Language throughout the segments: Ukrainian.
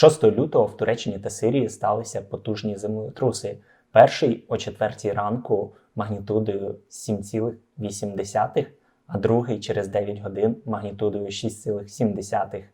6 лютого в Туреччині та Сирії сталися потужні землетруси. Перший о 4 ранку магнітудою 7,8, а другий через 9 годин магнітудою 6,7.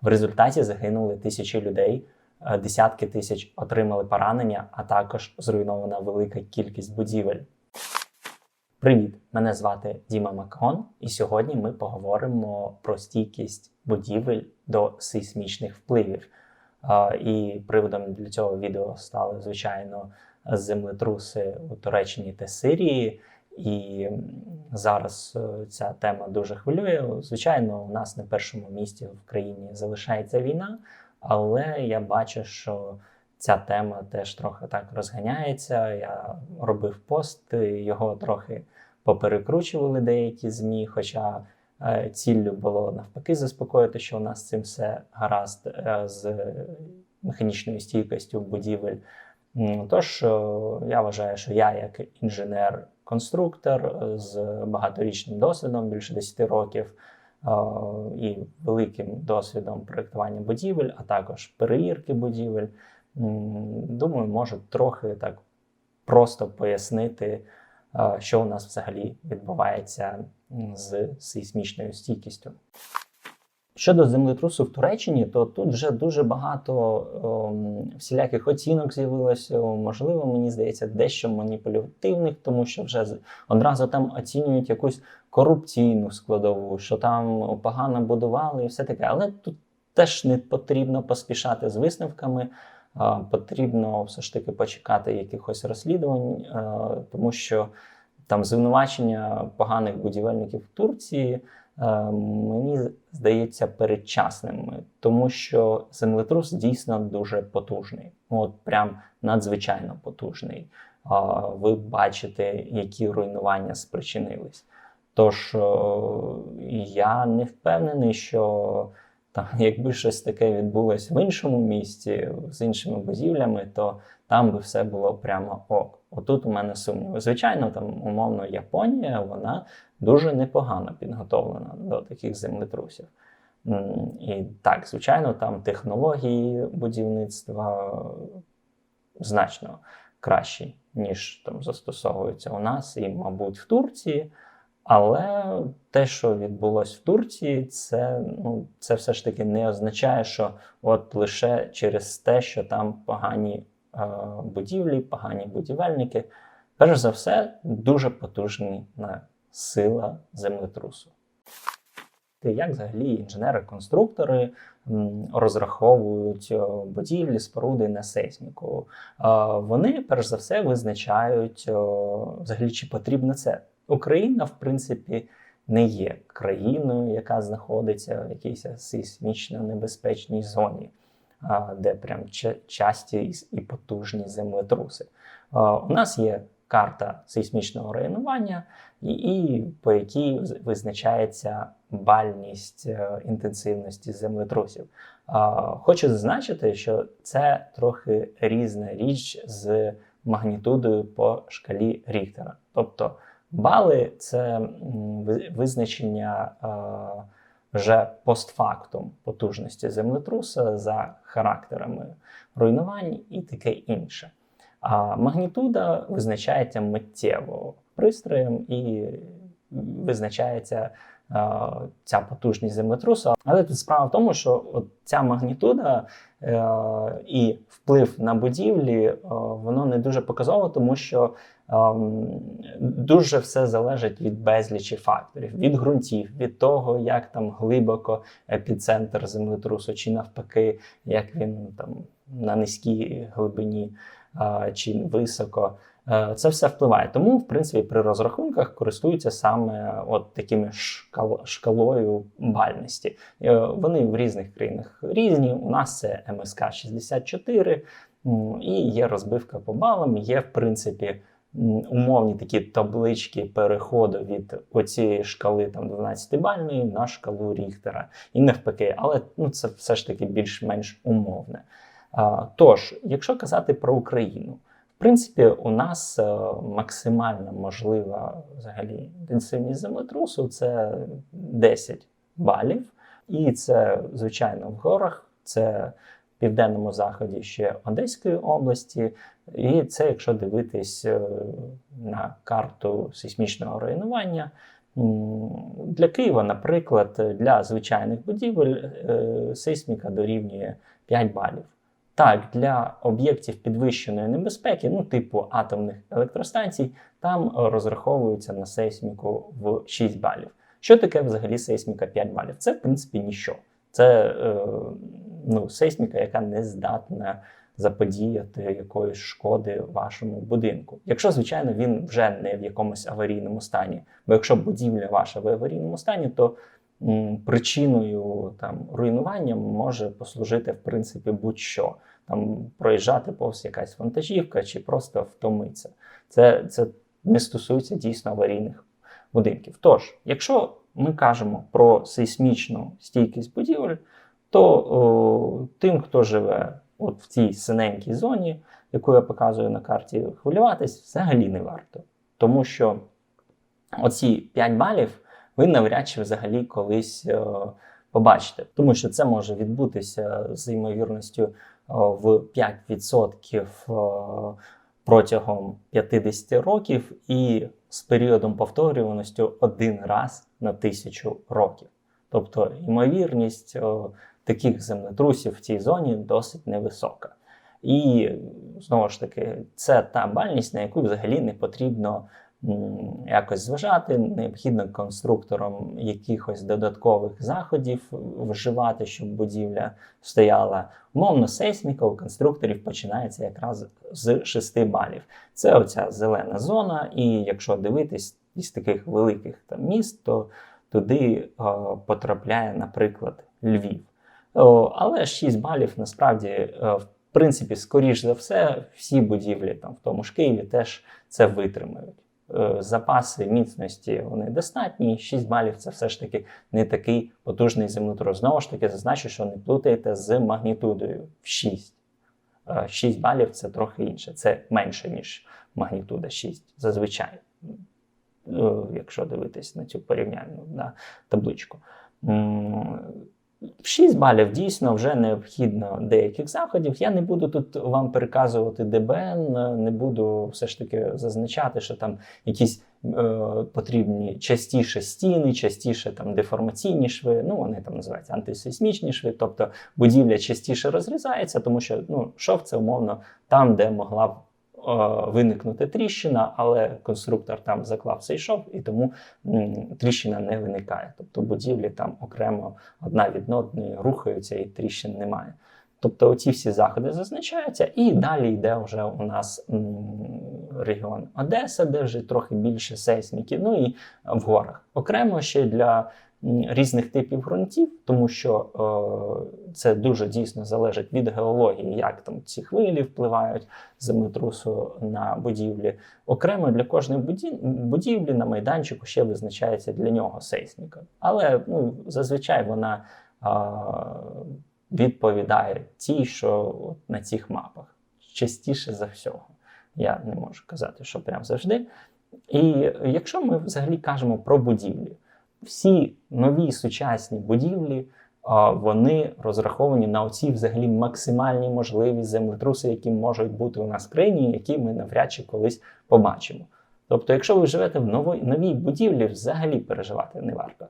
В результаті загинули тисячі людей, е, десятки тисяч отримали поранення, а також зруйнована велика кількість будівель. Привіт! Мене звати Діма Макгон, і сьогодні ми поговоримо про стійкість будівель до сейсмічних впливів. І приводом для цього відео стали, звичайно, землетруси у Туреччині та Сирії. І зараз е, ця тема дуже хвилює. Звичайно, у нас на першому місці в країні залишається війна, але я бачу, що ця тема теж трохи так розганяється. Я робив пост, його трохи поперекручували деякі змі. Хоча ціллю було навпаки заспокоїти, що у нас цим все гаразд е, з механічною стійкістю будівель. Тож е, я вважаю, що я, як інженер-конструктор е, з багаторічним досвідом, більше 10 років, е, і великим досвідом проєктування будівель, а також перевірки будівель, думаю, можу трохи так просто пояснити, е, що у нас взагалі відбувається з сейсмічною стійкістю. Щодо землетрусу в Туреччині, то тут вже дуже багато ем, всіляких оцінок з'явилося. Можливо, мені здається, дещо маніпулятивних, тому що вже одразу там оцінюють якусь корупційну складову, що там погано будували і все таке. Але тут теж не потрібно поспішати з висновками. а, Потрібно все ж таки почекати якихось розслідувань, е, тому що там звинувачення поганих будівельників в Турції е, мені здається передчасними, тому що землетрус дійсно дуже потужний. От прям надзвичайно потужний. А, Ви бачите, які руйнування спричинились. Тож о, я не впевнений, що там, якби щось таке відбулося в іншому місті з іншими будівлями, то там би все було прямо ок. Отут у мене сумніви. Звичайно, там умовно Японія, вона дуже непогано підготовлена до таких землетрусів. І так, звичайно, там технології будівництва значно кращі, ніж там застосовуються у нас і, мабуть, в Турції. Але те, що відбулося в Турції, це, ну, це все ж таки не означає, що от лише через те, що там погані е, будівлі, погані будівельники. Перш за все, дуже потужна сила землетрусу. Ти Як взагалі інженери-конструктори розраховують е, будівлі, споруди на сейсміку? Е, Вони перш за все визначають е, взагалі, чи потрібно це. Україна, в принципі, не є країною, яка знаходиться в якійсь сейсмічно небезпечній зоні, де прям часті і- потужні землетруси. У нас є карта сейсмічного районування, і, по якій визначається бальність е, інтенсивності землетрусів. Хочу зазначити, що це трохи різна річ з магнітудою по шкалі Ріхтера. Тобто бали це визначення е, вже постфактум потужності землетруса за характерами руйнувань і таке інше. А магнітуда визначається миттєво пристроєм і визначається ця потужність землетрусу. Але тут справа в тому, що от ця магнітуда е, і вплив на будівлі е, воно не дуже показово, тому що ем, дуже все залежить від безлічі факторів, від ґрунтів, від того, як там глибоко епіцентр землетрусу, чи навпаки, як він там на низькій глибині чи високо. Е, Це все впливає. Тому, в принципі, при розрахунках користуються саме от такими шкал, шкалою бальності. Е, Вони в різних країнах різні. У нас це МСК 64, м, і є розбивка по балам, є, в принципі, умовні такі таблички переходу від оцієї шкали там 12-бальної на шкалу Ріхтера. І навпаки, але ну, це все ж таки більш-менш умовне. Тож, якщо казати про Україну, принципі, у нас е, максимально можлива взагалі інтенсивність землетрусу це 10 балів. І це, звичайно, в горах, це в південному заході ще Одеської області. І це, якщо дивитись е, на карту сейсмічного руйнування. Для Києва, наприклад, для звичайних будівель е, сейсміка дорівнює 5 балів. Так, для об'єктів підвищеної небезпеки, ну типу атомних електростанцій, там розраховується на сейсміку в 6 балів. Що таке взагалі сейсміка 5 балів? Це, в принципі, ніщо. Це е, ну, сейсміка, яка не здатна заподіяти якоїсь шкоди вашому будинку. Якщо, звичайно, він вже не в якомусь аварійному стані. Бо якщо будівля ваша в аварійному стані, то м, причиною там руйнування може послужити в принципі будь-що. Там проїжджати повз якась вантажівка чи просто втомитися. Це, це не стосується дійсно аварійних будинків. Тож, якщо ми кажемо про сейсмічну стійкість будівель, то о, тим, хто живе от в цій синенькій зоні, яку я показую на карті, хвилюватись взагалі не варто. Тому що оці 5 балів ви навряд чи взагалі колись е, побачите. Тому що це може відбутися з ймовірністю в 5% е, протягом 50 років і з періодом повторюваності один раз на тисячу років. Тобто ймовірність таких землетрусів в цій зоні досить невисока. І знову ж таки, це та бальність, на яку взагалі не потрібно якось зважати, необхідно конструкторам якихось додаткових заходів вживати, щоб будівля стояла. Умовно, сейсміка у конструкторів починається якраз з 6 балів. Це оця зелена зона, і якщо дивитись із таких великих там міст, то туди о, потрапляє, наприклад, Львів. О, але 6 балів насправді, е, в принципі, скоріш за все, всі будівлі там в тому ж Києві теж це витримають. Е, Запаси міцності вони достатні. 6 балів це все ж таки не такий потужний землетрус. Знову ж таки, зазначу, що не плутайте з магнітудою в 6. 6 балів це трохи інше, це менше, ніж магнітуда 6 зазвичай, е, якщо дивитись на цю порівняльну да, табличку. М, 6 балів дійсно вже необхідно деяких заходів. Я не буду тут вам переказувати ДБН, не буду все ж таки зазначати, що там якісь е, потрібні частіше стіни, частіше там деформаційні шви. Ну вони там називаються антисейсмічні шви. Тобто будівля частіше розрізається, тому що ну, шов це умовно там, де могла б виникнути тріщина, але конструктор там заклав цей шов, і тому тріщина не виникає. Тобто будівлі там окремо одна від одної рухаються і тріщин немає. Тобто оці всі заходи зазначаються, і далі йде вже у нас регіон Одеса, де вже трохи більше сейсміки, ну і в горах. Окремо ще для різних типів ґрунтів, тому що е, це дуже дійсно залежить від геології, як там ці хвилі впливають землетрусу на будівлі. Окремо для кожної будівлі на майданчику ще визначається для нього сейсміка. Але ну, зазвичай вона а, відповідає тій, що на цих мапах. Частіше за всього. Я не можу казати, що прям завжди. І якщо ми взагалі кажемо про будівлі, всі нові сучасні будівлі. Вони розраховані на оці взагалі максимальні можливі землетруси, які можуть бути у нас в країні, які ми навряд чи колись побачимо. Тобто, якщо ви живете в новій, новій будівлі, взагалі переживати не варто.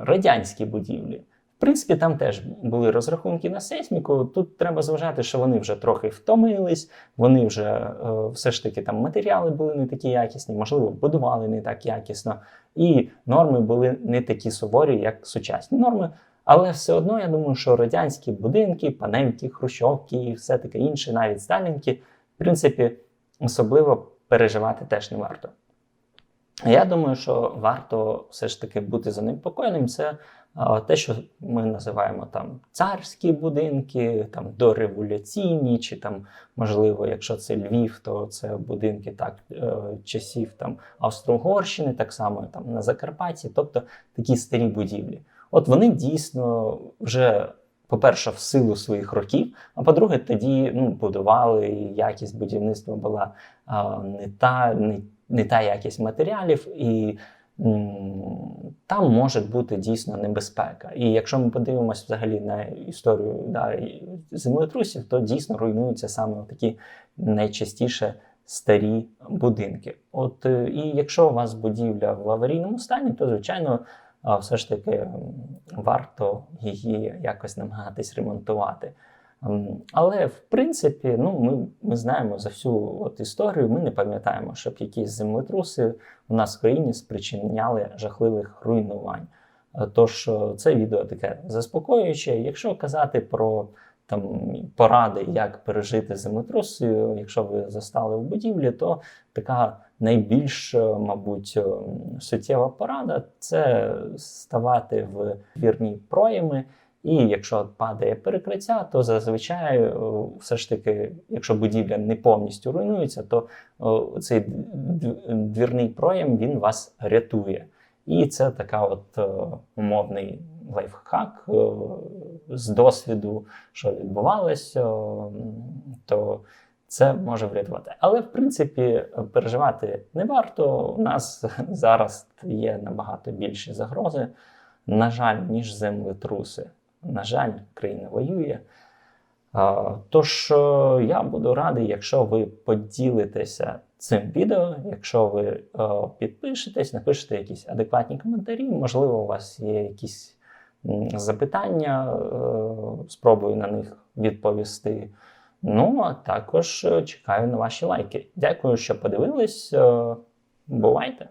Радянські будівлі. В принципі, там теж були розрахунки на сейсміку. Тут треба зважати, що вони вже трохи втомились, вони вже е, все ж таки там матеріали були не такі якісні, можливо, будували не так якісно, і норми були не такі суворі, як сучасні норми. Але все одно я думаю, що радянські будинки, панельки, хрущовки і все таке інше, навіть сталінки, в принципі, особливо переживати теж не варто. Я думаю, що варто все ж таки бути занепокоєним. Це те, що ми називаємо там царські будинки, там дореволюційні, чи там, можливо, якщо це Львів, то це будинки так е, часів там Австро-Угорщини, так само там на Закарпатті, тобто такі старі будівлі. От вони дійсно вже. По-перше, в силу своїх років, а по-друге, тоді ну, будували, і якість будівництва була а, не та, не, не та якість матеріалів, і там може бути дійсно небезпека. І якщо ми подивимося взагалі на історію да, землетрусів, то дійсно руйнуються саме такі найчастіше старі будинки. От е, і якщо у вас будівля в аварійному стані, то звичайно все ж таки варто її якось намагатись ремонтувати. Ем, Але в принципі, ну ми, ми знаємо за всю от історію. Ми не пам'ятаємо, щоб якісь землетруси у нас в країні спричиняли жахливих руйнувань. Е, Тож е, це відео таке заспокоююче. Якщо казати про там поради, як пережити землетрус, е, якщо ви застали в будівлі, то така найбільш, мабуть, е, суттєва порада це ставати в двірні проєми. І якщо падає перекриття, то зазвичай е, все ж таки, якщо будівля не повністю руйнується, то е, цей двірний проєм він вас рятує. І це така от е, умовний лайфхак з досвіду, що відбувалося, то це може врятувати. Але в принципі переживати не варто. У нас зараз є набагато більші загрози, на жаль, ніж землетруси. На жаль, країна воює. Тож е, я буду радий, якщо ви поділитеся цим відео, якщо ви е, підпишетесь, напишете якісь адекватні коментарі, можливо, у вас є якісь запитання, е, спробую на них відповісти. Ну, а також чекаю на ваші лайки. Дякую, що подивились. Бувайте!